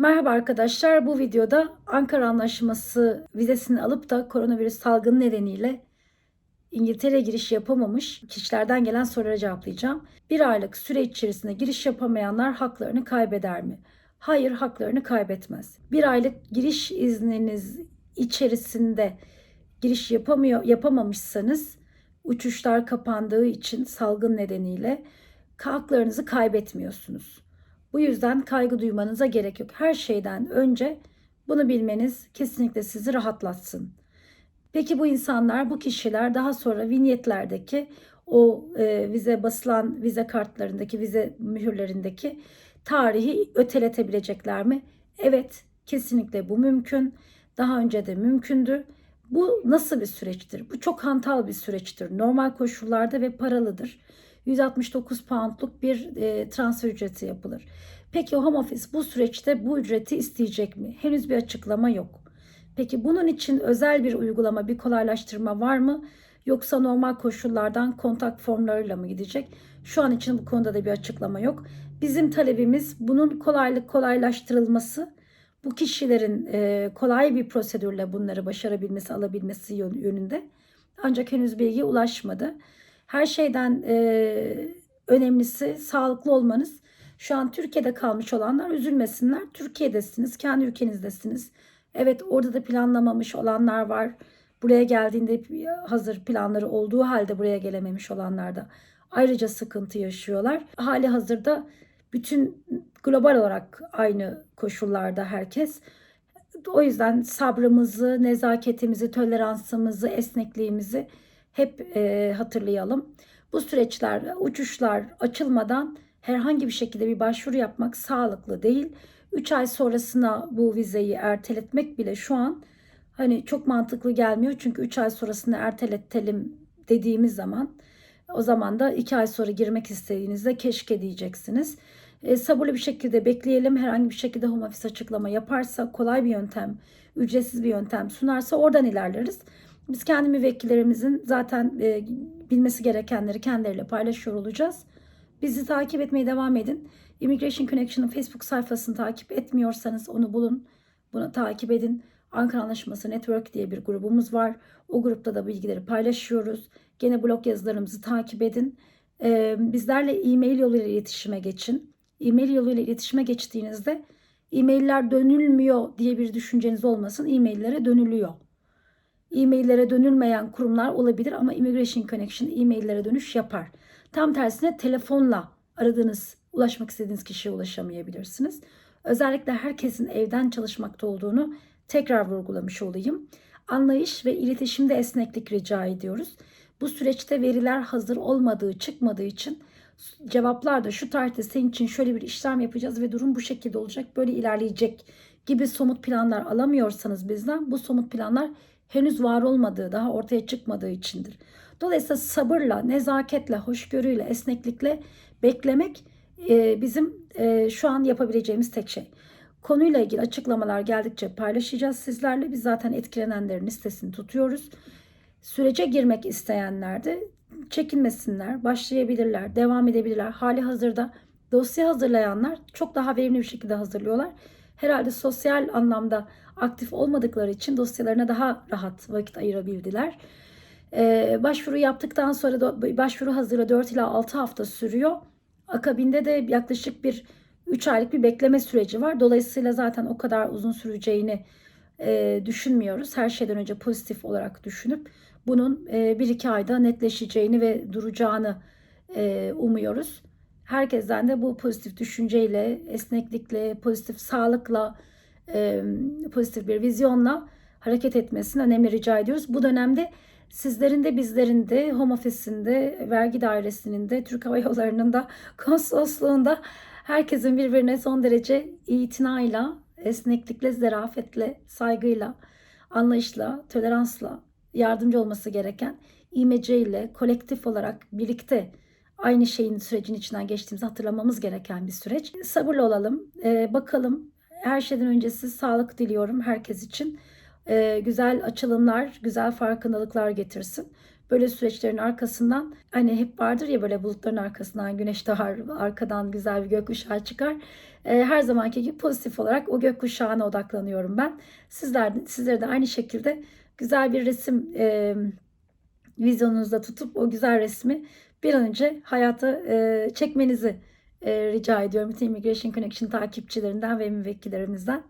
Merhaba arkadaşlar. Bu videoda Ankara Anlaşması vizesini alıp da koronavirüs salgını nedeniyle İngiltere'ye giriş yapamamış kişilerden gelen sorulara cevaplayacağım. Bir aylık süre içerisinde giriş yapamayanlar haklarını kaybeder mi? Hayır, haklarını kaybetmez. Bir aylık giriş izniniz içerisinde giriş yapamıyor, yapamamışsanız uçuşlar kapandığı için salgın nedeniyle haklarınızı kaybetmiyorsunuz. Bu yüzden kaygı duymanıza gerek yok. Her şeyden önce bunu bilmeniz kesinlikle sizi rahatlatsın. Peki bu insanlar, bu kişiler daha sonra vinyetlerdeki o e, vize basılan vize kartlarındaki, vize mühürlerindeki tarihi öteletebilecekler mi? Evet, kesinlikle bu mümkün. Daha önce de mümkündü. Bu nasıl bir süreçtir? Bu çok hantal bir süreçtir. Normal koşullarda ve paralıdır. 169 poundluk bir e, transfer ücreti yapılır. Peki Home Office bu süreçte bu ücreti isteyecek mi? Henüz bir açıklama yok. Peki bunun için özel bir uygulama, bir kolaylaştırma var mı? Yoksa normal koşullardan kontak formlarıyla mı gidecek? Şu an için bu konuda da bir açıklama yok. Bizim talebimiz bunun kolaylık kolaylaştırılması, bu kişilerin e, kolay bir prosedürle bunları başarabilmesi, alabilmesi yönünde. Ancak henüz bilgi ulaşmadı. Her şeyden e, önemlisi sağlıklı olmanız. Şu an Türkiye'de kalmış olanlar üzülmesinler. Türkiye'desiniz, kendi ülkenizdesiniz. Evet orada da planlamamış olanlar var. Buraya geldiğinde hazır planları olduğu halde buraya gelememiş olanlar da ayrıca sıkıntı yaşıyorlar. Hali hazırda bütün global olarak aynı koşullarda herkes. O yüzden sabrımızı, nezaketimizi, toleransımızı, esnekliğimizi hep e, hatırlayalım. Bu süreçler, uçuşlar açılmadan herhangi bir şekilde bir başvuru yapmak sağlıklı değil. 3 ay sonrasına bu vizeyi erteletmek bile şu an hani çok mantıklı gelmiyor. Çünkü 3 ay sonrasını erteletelim dediğimiz zaman o zaman da 2 ay sonra girmek istediğinizde keşke diyeceksiniz. E, sabırlı bir şekilde bekleyelim. Herhangi bir şekilde home office açıklama yaparsa kolay bir yöntem, ücretsiz bir yöntem sunarsa oradan ilerleriz. Biz kendi müvekkillerimizin zaten e, bilmesi gerekenleri kendileriyle paylaşıyor olacağız. Bizi takip etmeye devam edin. Immigration Connection'ın Facebook sayfasını takip etmiyorsanız onu bulun. Bunu takip edin. Ankara Anlaşması Network diye bir grubumuz var. O grupta da bilgileri paylaşıyoruz. Gene blog yazılarımızı takip edin. Ee, bizlerle e-mail yoluyla iletişime geçin. E-mail yoluyla iletişime geçtiğinizde e-mailler dönülmüyor diye bir düşünceniz olmasın. E-maillere dönülüyor. E-maillere dönülmeyen kurumlar olabilir ama Immigration Connection e-maillere dönüş yapar. Tam tersine telefonla aradığınız, ulaşmak istediğiniz kişiye ulaşamayabilirsiniz. Özellikle herkesin evden çalışmakta olduğunu tekrar vurgulamış olayım. Anlayış ve iletişimde esneklik rica ediyoruz. Bu süreçte veriler hazır olmadığı, çıkmadığı için cevaplar da şu tarihte senin için şöyle bir işlem yapacağız ve durum bu şekilde olacak, böyle ilerleyecek gibi somut planlar alamıyorsanız bizden bu somut planlar henüz var olmadığı, daha ortaya çıkmadığı içindir. Dolayısıyla sabırla, nezaketle, hoşgörüyle, esneklikle beklemek e, bizim e, şu an yapabileceğimiz tek şey. Konuyla ilgili açıklamalar geldikçe paylaşacağız sizlerle. Biz zaten etkilenenlerin listesini tutuyoruz. Sürece girmek isteyenler de çekinmesinler, başlayabilirler, devam edebilirler. Hali hazırda dosya hazırlayanlar çok daha verimli bir şekilde hazırlıyorlar. Herhalde sosyal anlamda aktif olmadıkları için dosyalarına daha rahat vakit ayırabildiler. Ee, başvuru yaptıktan sonra da başvuru hazırla 4 ila 6 hafta sürüyor. Akabinde de yaklaşık bir 3 aylık bir bekleme süreci var. Dolayısıyla zaten o kadar uzun süreceğini e, düşünmüyoruz. Her şeyden önce pozitif olarak düşünüp bunun e, 1-2 ayda netleşeceğini ve duracağını e, umuyoruz. Herkesten de bu pozitif düşünceyle, esneklikle, pozitif sağlıkla, e, pozitif bir vizyonla hareket etmesini önemli rica ediyoruz. Bu dönemde sizlerin de bizlerin de home office'inde, vergi dairesinin de, Türk Hava Yolları'nın da, konsolosluğunda herkesin birbirine son derece itinayla, esneklikle, zarafetle, saygıyla, anlayışla, toleransla yardımcı olması gereken İMC ile kolektif olarak birlikte aynı şeyin sürecin içinden geçtiğimizi hatırlamamız gereken bir süreç. Sabırlı olalım, ee, bakalım. Her şeyden öncesi sağlık diliyorum herkes için. Ee, güzel açılımlar, güzel farkındalıklar getirsin. böyle süreçlerin arkasından hani hep vardır ya böyle bulutların arkasından güneş doğar, arkadan güzel bir gökkuşağı çıkar. Ee, her zamanki gibi pozitif olarak o gökkuşağına odaklanıyorum ben. Sizler sizlere de aynı şekilde güzel bir resim e, vizyonunuzda tutup o güzel resmi bir an önce hayata e, çekmenizi e, rica ediyorum. Bütün Immigration Connection takipçilerinden ve müvekkillerimizden.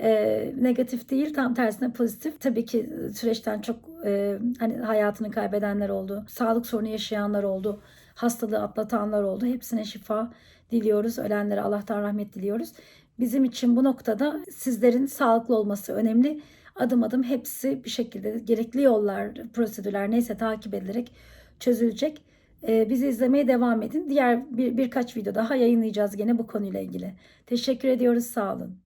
E, negatif değil tam tersine pozitif. Tabii ki süreçten çok e, hani hayatını kaybedenler oldu. Sağlık sorunu yaşayanlar oldu. Hastalığı atlatanlar oldu. Hepsine şifa diliyoruz. Ölenlere Allah'tan rahmet diliyoruz. Bizim için bu noktada sizlerin sağlıklı olması önemli. Adım adım hepsi bir şekilde gerekli yollar, prosedürler neyse takip edilerek çözülecek. Ee, bizi izlemeye devam edin. Diğer bir, birkaç video daha yayınlayacağız gene bu konuyla ilgili. Teşekkür ediyoruz. Sağ olun.